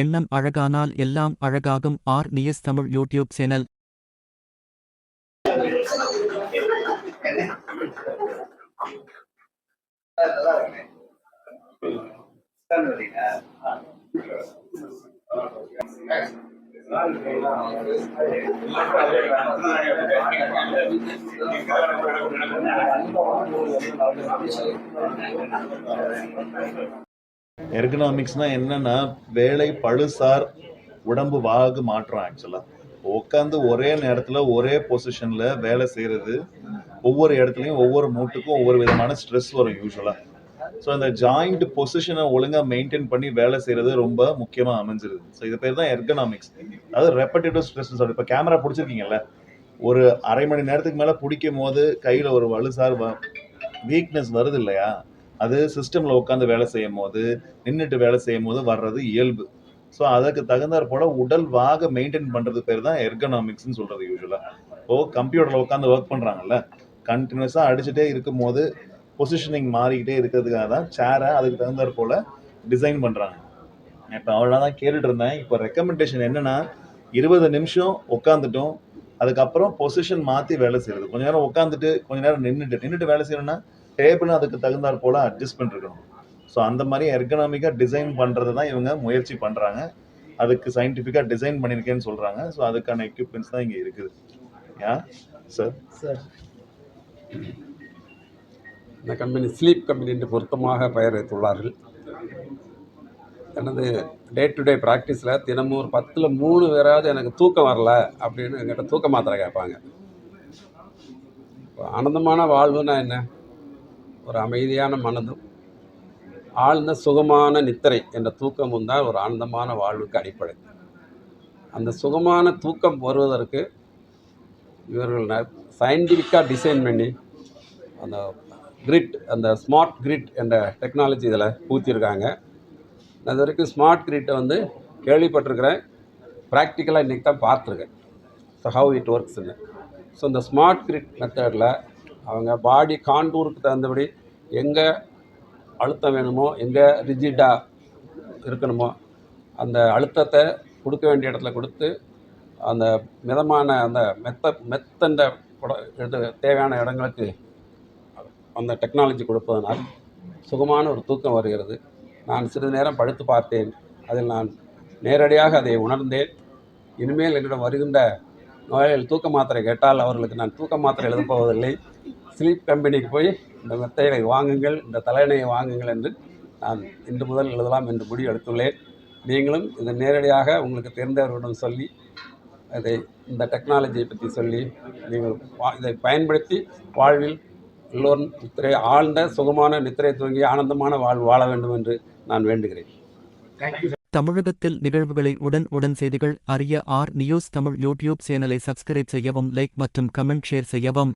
எண்ணம் அழகானால் எல்லாம் அழகாகும். R. News Tamil YouTube channel. எர்கனாமிக்ஸ்னா என்னன்னா வேலை பழுசார் உடம்பு வாகு மாற்றம் ஆக்சுவலா உட்காந்து ஒரே நேரத்துல ஒரே பொசிஷன்ல வேலை செய்யறது ஒவ்வொரு இடத்துலையும் ஒவ்வொரு மூட்டுக்கும் ஒவ்வொரு விதமான ஸ்ட்ரெஸ் வரும் யூஸ்வலா ஸோ அந்த ஜாயிண்ட் பொசிஷனை ஒழுங்கா மெயின்டைன் பண்ணி வேலை செய்யறது ரொம்ப முக்கியமாக அமைஞ்சிருது. ஸோ இது பேர் தான் எர்கனாமிக்ஸ் அதாவது ரெப்படேட்டிவ் ஸ்ட்ரெஸ் சொல்றது இப்போ கேமரா பிடிச்சிருக்கீங்கல்ல ஒரு அரை மணி நேரத்துக்கு மேலே பிடிக்கும் போது கையில் ஒரு வலுசார் வீக்னஸ் வருது இல்லையா? அது சிஸ்டம்ல உட்காந்து வேலை செய்யும் போது நின்றுட்டு வேலை செய்யும் போது வர்றது இயல்பு. ஸோ அதுக்கு தகுந்தாற் போல உடல் வாக மெயின்டைன் பண்றது பேர் தான் எர்கனாமிக்ஸ்னு சொல்றது யூஸ்வலா இப்போ கம்ப்யூட்டர்ல உட்காந்து ஒர்க் பண்றாங்கல்ல கண்டினியூஸா அடிச்சுட்டே இருக்கும் போது பொசிஷனிங் மாறிக்கிட்டே இருக்கிறதுக்காக தான் சேரை அதுக்கு தகுந்தாற் போல டிசைன் பண்றாங்க. இப்போ அவ்வளோதான் கேட்டுட்டு இருந்தேன். இப்போ ரெக்கமெண்டேஷன் என்னன்னா இருபது நிமிஷம் உட்காந்துட்டோம் அதுக்கப்புறம் பொசிஷன் மாற்றி வேலை செய்யறது கொஞ்ச நேரம் உட்காந்துட்டு கொஞ்ச நேரம் நின்றுட்டு நின்றுட்டு வேலை செய்யணும்னா டேபிளும் அதுக்கு தகுந்தாற் போல அட்ஜஸ்ட்மெண்ட் இருக்கணும். ஸோ அந்த மாதிரி எர்கனாமிக்காக டிசைன் பண்ணுறது தான் இவங்க முயற்சி பண்ணுறாங்க அதுக்கு சயின்டிஃபிக்காக டிசைன் பண்ணியிருக்கேன்னு சொல்கிறாங்க ஸோ அதுக்கான எக்யூப்மெண்ட்ஸ் தான் இங்கே இருக்குது. யா சார் சார் இந்த கம்பெனி ஸ்லீப் கம்பெனி என்று பொருத்தமாக பெயர் வைத்துள்ளார்கள். எனது டே டு டே ப்ராக்டிஸில் தினமும் ஒரு பத்தில் மூணு பேராவது எனக்கு தூக்கம் வரல அப்படின்னு என்கிட்ட தூக்க மாத்திரை கேட்பாங்க. ஆனந்தமான வாழ்வுன்னா என்ன? ஒரு அமைதியான மனதும் ஆழ்ந்த சுகமான நித்திரை என்ற தூக்கமும் தான் ஒரு ஆனந்தமான வாழ்வுக்கு அடிப்படை. அந்த சுகமான தூக்கம் வருவதற்கு இவர்கள் சயின்டிஃபிக்காக டிசைன் பண்ணி அந்த கிரிட் அந்த ஸ்மார்ட் கிரிட் என்ற டெக்னாலஜி இதில் ஊற்றிருக்காங்க நான் வரைக்கும் ஸ்மார்ட் கிரிட்டை வந்து கேள்விப்பட்டிருக்கிறேன். ப்ராக்டிக்கலாக இன்றைக்கி தான் பார்த்துருக்கேன். ஸோ ஹவு இட் ஒர்க்ஸ்னு ஸோ இந்த ஸ்மார்ட் கிரிட் மெத்தடில் அவங்க பாடி காண்டூருக்கு தகுந்தபடி எங்கே அழுத்தம் வேணுமோ எங்கே ரிஜிடாக இருக்கணுமோ அந்த அழுத்தத்தை கொடுக்க வேண்டிய இடத்துல கொடுத்து அந்த மிதமான அந்த மெத்த மெத்தண்ட குட- தேவையான இடங்களுக்கு அந்த டெக்னாலஜி கொடுப்பதனால் சுகமான ஒரு தூக்கம் வருகிறது. நான் சிறிது நேரம் படுத்து பார்த்தேன். அதில் நான் நேரடியாக அதை உணர்ந்தேன். இனிமேல் என்னிடம் வருகின்ற நோயாளிகள் தூக்க மாத்திரை கேட்டால் அவர்களுக்கு நான் தூக்க மாத்திரை எழுதப்போவதில்லை ஸ்லீப் கம்பெனிக்கு போய் இந்த மெத்தைகளை வாங்குங்கள் இந்த தலையணையை வாங்குங்கள் என்று நான் இன்று முதல் எழுதலாம் என்று முடிவு எடுத்துள்ளேன். நீங்களும் இதை நேரடியாக உங்களுக்கு தெரிந்தவர்களிடம் சொல்லி அதை இந்த டெக்னாலஜியை பற்றி சொல்லி நீங்கள் வா- இதை பயன்படுத்தி வாழ்வில் எல்லோரும் நித்திரை ஆழ்ந்த சுகமான நித்திரை தூங்கி ஆனந்தமான வாழ்வு வாழ வேண்டும் என்று நான் வேண்டுகிறேன். தமிழகத்தில் நிகழ்வுகளை உடன் உடன் செய்திகள் அறிய ஆர் நியூஸ் தமிழ் யூடியூப் சேனலை சப்ஸ்கிரைப் செய்யவும் லைக் மற்றும் கமெண்ட் ஷேர் செய்யவும்.